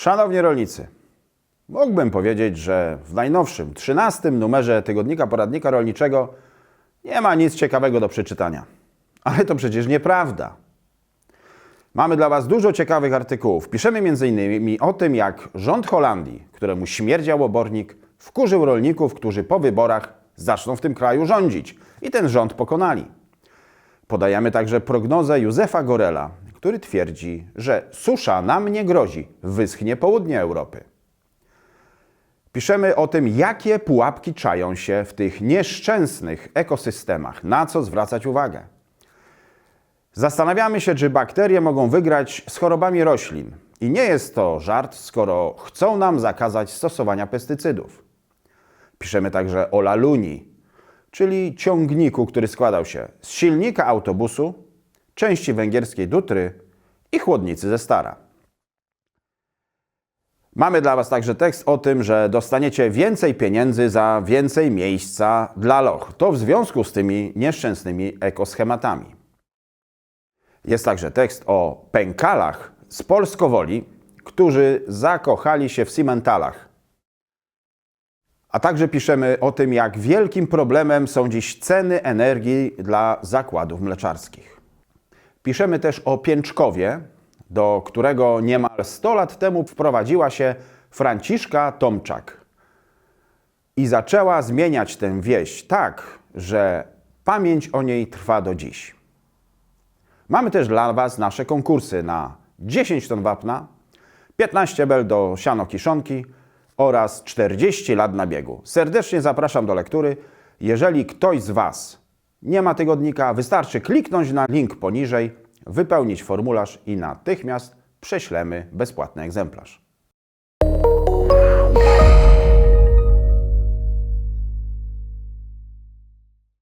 Szanowni rolnicy, mógłbym powiedzieć, że w najnowszym, 13 numerze tygodnika poradnika rolniczego nie ma nic ciekawego do przeczytania. Ale to przecież nieprawda. Mamy dla Was dużo ciekawych artykułów. Piszemy m.in. o tym, jak rząd Holandii, któremu śmierdział obornik, wkurzył rolników, którzy po wyborach zaczną w tym kraju rządzić i ten rząd pokonali. Podajemy także prognozę Józefa Gorela, który twierdzi, że susza nam nie grozi, wyschnie południe Europy. Piszemy o tym, jakie pułapki czają się w tych nieszczęsnych ekosystemach, na co zwracać uwagę. Zastanawiamy się, czy bakterie mogą wygrać z chorobami roślin. I nie jest to żart, skoro chcą nam zakazać stosowania pestycydów. Piszemy także o laluni, czyli ciągniku, który składał się z silnika autobusu, części węgierskiej dutry i chłodnicy ze stara. Mamy dla Was także tekst o tym, że dostaniecie więcej pieniędzy za więcej miejsca dla loch. To w związku z tymi nieszczęsnymi ekoschematami. Jest także tekst o pękalach z Polskowoli, którzy zakochali się w cimentalach. A także piszemy o tym, jak wielkim problemem są dziś ceny energii dla zakładów mleczarskich. Piszemy też o Pięczkowie, do którego niemal 100 lat temu wprowadziła się Franciszka Tomczak i zaczęła zmieniać tę wieś tak, że pamięć o niej trwa do dziś. Mamy też dla Was nasze konkursy na 10 ton wapna, 15 bel do siano kiszonki oraz 40 lat na biegu. Serdecznie zapraszam do lektury. Jeżeli ktoś z Was nie ma tygodnika, wystarczy kliknąć na link poniżej, wypełnić formularz i natychmiast prześlemy bezpłatny egzemplarz.